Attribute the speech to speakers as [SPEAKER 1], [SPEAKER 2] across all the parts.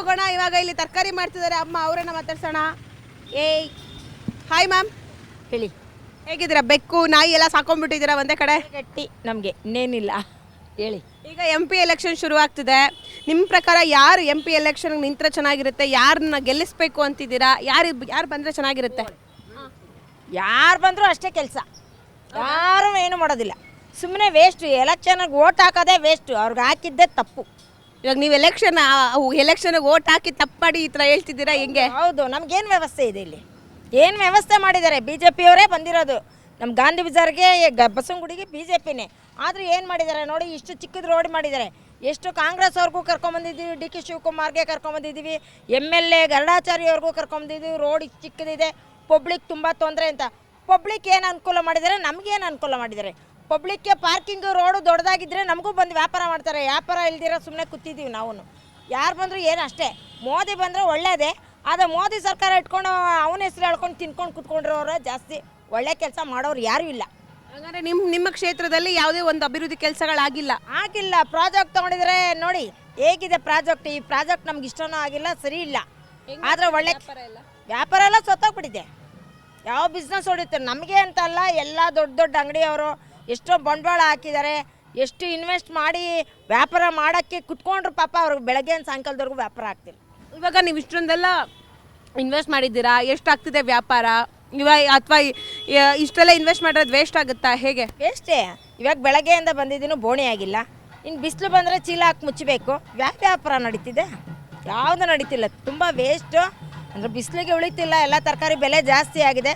[SPEAKER 1] ಹೋಗೋಣ ಇವಾಗ ಇಲ್ಲಿ ತರಕಾರಿ ಮಾಡ್ತಿದ್ದಾರೆ. ಅಮ್ಮ ಅವರನ್ನ ಮಾತಾಡ್ಸೋಣ. ಏಯ್. ಹಾಯ್ ಮ್ಯಾಮ್
[SPEAKER 2] ಹೇಳಿ.
[SPEAKER 1] ಹೇಗಿದ್ದೀರಾ? ಬೆಕ್ಕು ನಾಯಿ ಎಲ್ಲ ಸಾಕೊಂಡ್ಬಿಟ್ಟಿದ್ದೀರಾ ಒಂದೇ ಕಡೆ?
[SPEAKER 2] ಗಟ್ಟಿ ನಮಗೆ ಇನ್ನೇನಿಲ್ಲ. ಹೇಳಿ.
[SPEAKER 1] ಈಗ ಎಂ ಪಿ ಎಲೆಕ್ಷನ್ ಶುರು ಆಗ್ತಿದೆ ನಿಮ್ಮ ಪ್ರಕಾರ ಯಾರು ಎಂ ಪಿ ಎಲೆಕ್ಷನ್ ನಿಂತ್ರೆ ಚೆನ್ನಾಗಿರುತ್ತೆ? ಯಾರನ್ನ ಗೆಲ್ಲಿಸ್ಬೇಕು ಅಂತಿದ್ದೀರಾ? ಯಾರು ಯಾರು ಬಂದರೆ ಚೆನ್ನಾಗಿರುತ್ತೆ?
[SPEAKER 2] ಯಾರು ಬಂದರೂ ಅಷ್ಟೇ ಕೆಲಸ. ಯಾರೂ ಏನು ಮಾಡೋದಿಲ್ಲ. ಸುಮ್ಮನೆ ವೇಸ್ಟು ಎಲೆಕ್ಷನ್ಗೆ ಓಟ್ ಹಾಕೋದೇ ವೇಸ್ಟು ಅವ್ರಿಗೆ ಹಾಕಿದ್ದೇ ತಪ್ಪು.
[SPEAKER 1] ಇವಾಗ ನೀವು ಎಲೆಕ್ಷನ್ ಎಲೆಕ್ಷನ್ಗೆ ಓಟ್ ಹಾಕಿ ತಪ್ಪಾಡಿ ಈ ಥರ ಹೇಳ್ತಿದ್ದೀರಾ ಹೆಂಗೆ?
[SPEAKER 2] ಹೌದು ನಮ್ಗೇನು ವ್ಯವಸ್ಥೆ ಇದೆ ಇಲ್ಲಿ? ಏನು ವ್ಯವಸ್ಥೆ ಮಾಡಿದ್ದಾರೆ? ಬಿ ಜೆ ಪಿಯವರೇ ಬಂದಿರೋದು. ನಮ್ಮ ಗಾಂಧಿ ಬಜಾರ್ಗೆ ಬಸವನಗುಡಿಗೆ ಬಿ ಜೆ ಪಿನೇ ಆದರೂ ಏನು ಮಾಡಿದ್ದಾರೆ ನೋಡಿ, ಇಷ್ಟು ಚಿಕ್ಕದು ರೋಡ್ ಮಾಡಿದ್ದಾರೆ. ಎಷ್ಟು ಕಾಂಗ್ರೆಸ್ ಅವ್ರಿಗೂ ಕರ್ಕೊಂಬಂದಿದ್ದೀವಿ ಡಿ ಕೆ ಶಿವಕುಮಾರ್ಗೆ ಕರ್ಕೊಂಬಂದಿದ್ದೀವಿ ಎಂ ಎಲ್ ಎ ಗರುಡಾಚಾರಿ ಅವ್ರಿಗೂ ಕರ್ಕೊಂಬಂದಿದ್ದೀವಿ ರೋಡ್ ಚಿಕ್ಕದಿದೆ ಪಬ್ಲಿಕ್ ತುಂಬ ತೊಂದರೆ ಅಂತ. ಪಬ್ಲಿಕ್ ಏನು ಅನುಕೂಲ ಮಾಡಿದ್ದಾರೆ? ನಮಗೇನು ಅನುಕೂಲ ಮಾಡಿದ್ದಾರೆ? ಪಬ್ಲಿಕ್ಗೆ ಪಾರ್ಕಿಂಗ್ ರೋಡು ದೊಡ್ಡದಾಗಿದ್ದರೆ ನಮಗೂ ಬಂದು ವ್ಯಾಪಾರ ಮಾಡ್ತಾರೆ. ವ್ಯಾಪಾರ ಇಲ್ದಿರ ಸುಮ್ಮನೆ ಕೂತಿದ್ದೀವಿ ನಾವು ಯಾರು ಬಂದರೂ ಏನು ಅಷ್ಟೇ. ಮೋದಿ ಬಂದರೆ ಒಳ್ಳೇದೇ. ಆದರೆ ಮೋದಿ ಸರ್ಕಾರ ಇಟ್ಕೊಂಡು ಅವನ ಹೆಸರು ಹೇಳ್ಕೊಂಡು ತಿನ್ಕೊಂಡು ಕುತ್ಕೊಂಡಿರೋರು ಜಾಸ್ತಿ. ಒಳ್ಳೆ ಕೆಲಸ ಮಾಡೋರು ಯಾರೂ ಇಲ್ಲ.
[SPEAKER 1] ಹಾಗಾದ್ರೆ ನಿಮ್ಮ ನಿಮ್ಮ ಕ್ಷೇತ್ರದಲ್ಲಿ ಯಾವುದೇ ಒಂದು ಅಭಿವೃದ್ಧಿ ಕೆಲಸಗಳಾಗಿಲ್ಲ?
[SPEAKER 2] ಆಗಿಲ್ಲ. ಪ್ರಾಜೆಕ್ಟ್ ತೊಗೊಂಡಿದ್ರೆ ನೋಡಿ ಹೇಗಿದೆ ಪ್ರಾಜೆಕ್ಟ್? ಈ ಪ್ರಾಜೆಕ್ಟ್ ನಮ್ಗೆ ಇಷ್ಟನೂ ಆಗಿಲ್ಲ ಸರಿ ಇಲ್ಲ. ಆದರೆ ಒಳ್ಳೆ ವ್ಯಾಪಾರ ಎಲ್ಲ? ಸೊತ್ತೋಗ್ಬಿಟ್ಟಿದೆ. ಯಾವ ಬಿಸ್ನೆಸ್ ಹೊಡಿತಾರೆ? ನಮಗೆ ಅಂತ ಅಲ್ಲ ಎಲ್ಲ ದೊಡ್ಡ ದೊಡ್ಡ ಅಂಗಡಿಯವರು ಎಷ್ಟೋ ಬಂಡವಾಳ ಹಾಕಿದ್ದಾರೆ ಎಷ್ಟು ಇನ್ವೆಸ್ಟ್ ಮಾಡಿ ವ್ಯಾಪಾರ ಮಾಡೋಕ್ಕೆ ಕುತ್ಕೊಂಡ್ರು ಪಾಪ ಅವ್ರಿಗೆ ಬೆಳಗ್ಗೆ ಸಾಯಂಕಾಲದವರೆಗೂ ವ್ಯಾಪಾರ ಆಗ್ತಿಲ್ಲ.
[SPEAKER 1] ಇವಾಗ ನೀವು ಇಷ್ಟೊಂದೆಲ್ಲ ಇನ್ವೆಸ್ಟ್ ಮಾಡಿದ್ದೀರಾ ಎಷ್ಟಾಗ್ತಿದೆ ವ್ಯಾಪಾರ? ಇವಾಗ ಅಥವಾ ಇಷ್ಟೆಲ್ಲ ಇನ್ವೆಸ್ಟ್ ಮಾಡಿರೋದು ವೇಸ್ಟ್ ಆಗುತ್ತಾ? ಹೇಗೆ?
[SPEAKER 2] ವೇಸ್ಟೇ ಇವಾಗ ಬೆಳಗ್ಗೆಯಿಂದ ಬಂದಿದ್ದೀನೂ ಬೋಣಿ ಆಗಿಲ್ಲ. ಇನ್ನು ಬಿಸಿಲು ಬಂದರೆ ಚೀಲ ಹಾಕಿ ಮುಚ್ಚಬೇಕು. ಯಾವ ವ್ಯಾಪಾರ ನಡೀತಿದೆ? ಯಾವುದು ನಡೀತಿಲ್ಲ. ತುಂಬ ವೇಸ್ಟು ಅಂದರೆ ಬಿಸಿಲಿಗೆ ಉಳಿತಿಲ್ಲ ಎಲ್ಲ ತರಕಾರಿ ಬೆಲೆ ಜಾಸ್ತಿ ಆಗಿದೆ.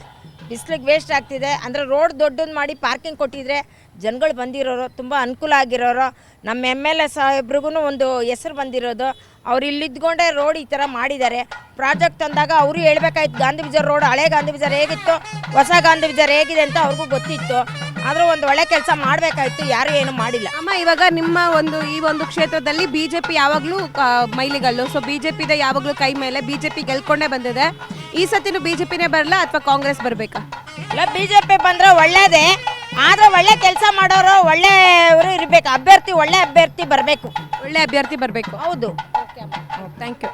[SPEAKER 2] ಬಿಸಿಲಿಗೆ ವೇಸ್ಟ್ ಆಗ್ತಿದೆ. ಅಂದರೆ ರೋಡ್ ದೊಡ್ಡದು ಮಾಡಿ ಪಾರ್ಕಿಂಗ್ ಕೊಟ್ಟಿದ್ರೆ ಜನಗಳು ಬಂದಿರೋರು, ತುಂಬ ಅನುಕೂಲ ಆಗಿರೋರು. ನಮ್ಮ ಎಂ ಎಲ್ ಎ ಸಾಹೇಬ್ರಿಗೂ ಒಂದು ಹೆಸರು ಬಂದಿರೋದು. ಅವ್ರು ಇಲ್ಲಿದ್ಕೊಂಡೇ ರೋಡ್ ಈ ಥರ ಮಾಡಿದ್ದಾರೆ. ಪ್ರಾಜೆಕ್ಟ್ ತಂದಾಗ ಅವರು ಹೇಳ್ಬೇಕಾಯ್ತು, ಗಾಂಧಿ ಬಜಾರ್ ರೋಡ್ ಹಳೆ ಗಾಂಧಿ ಬಜಾರ್ ಹೇಗಿತ್ತು? ಹೊಸ ಗಾಂಧಿ ಬಜಾರ್ ಹೇಗಿದೆ? ಅಂತ ಅವ್ರಿಗೂ ಗೊತ್ತಿತ್ತು. ಆದರೂ ಒಂದು ಒಳ್ಳೆ ಕೆಲಸ ಮಾಡ್ಬೇಕಾಯ್ತು ಯಾರು ಏನು ಮಾಡಿಲ್ಲ.
[SPEAKER 1] ಅಮ್ಮ ಇವಾಗ ನಿಮ್ಮ ಒಂದು ಈ ಒಂದು ಕ್ಷೇತ್ರದಲ್ಲಿ ಬಿಜೆಪಿ ಯಾವಾಗಲೂ ಮೈಲಿಗಲ್ಲು. ಸೊ ಬಿಜೆಪಿದ ಯಾವಾಗಲೂ ಕೈ ಮೇಲೆ ಬಿಜೆಪಿ ಗೆಲ್ಕೊಂಡೇ ಬಂದಿದೆ. ಈ ಸತಿನೂ ಬಿಜೆಪಿನೇ ಬರಲ್ಲ ಅಥವಾ ಕಾಂಗ್ರೆಸ್ ಬರಬೇಕಾ?
[SPEAKER 2] ಇಲ್ಲ ಬಿಜೆಪಿ ಬಂದರೆ ಒಳ್ಳೇದೇ ಆದ್ರೆ ಒಳ್ಳೆ ಕೆಲಸ ಮಾಡೋರು ಒಳ್ಳೆಯವರು ಇರಬೇಕು. ಅಭ್ಯರ್ಥಿ ಒಳ್ಳೆ ಅಭ್ಯರ್ಥಿ ಬರಬೇಕು.
[SPEAKER 1] ಒಳ್ಳೆ ಅಭ್ಯರ್ಥಿ ಬರಬೇಕು.
[SPEAKER 2] ಹೌದು.
[SPEAKER 1] Thank you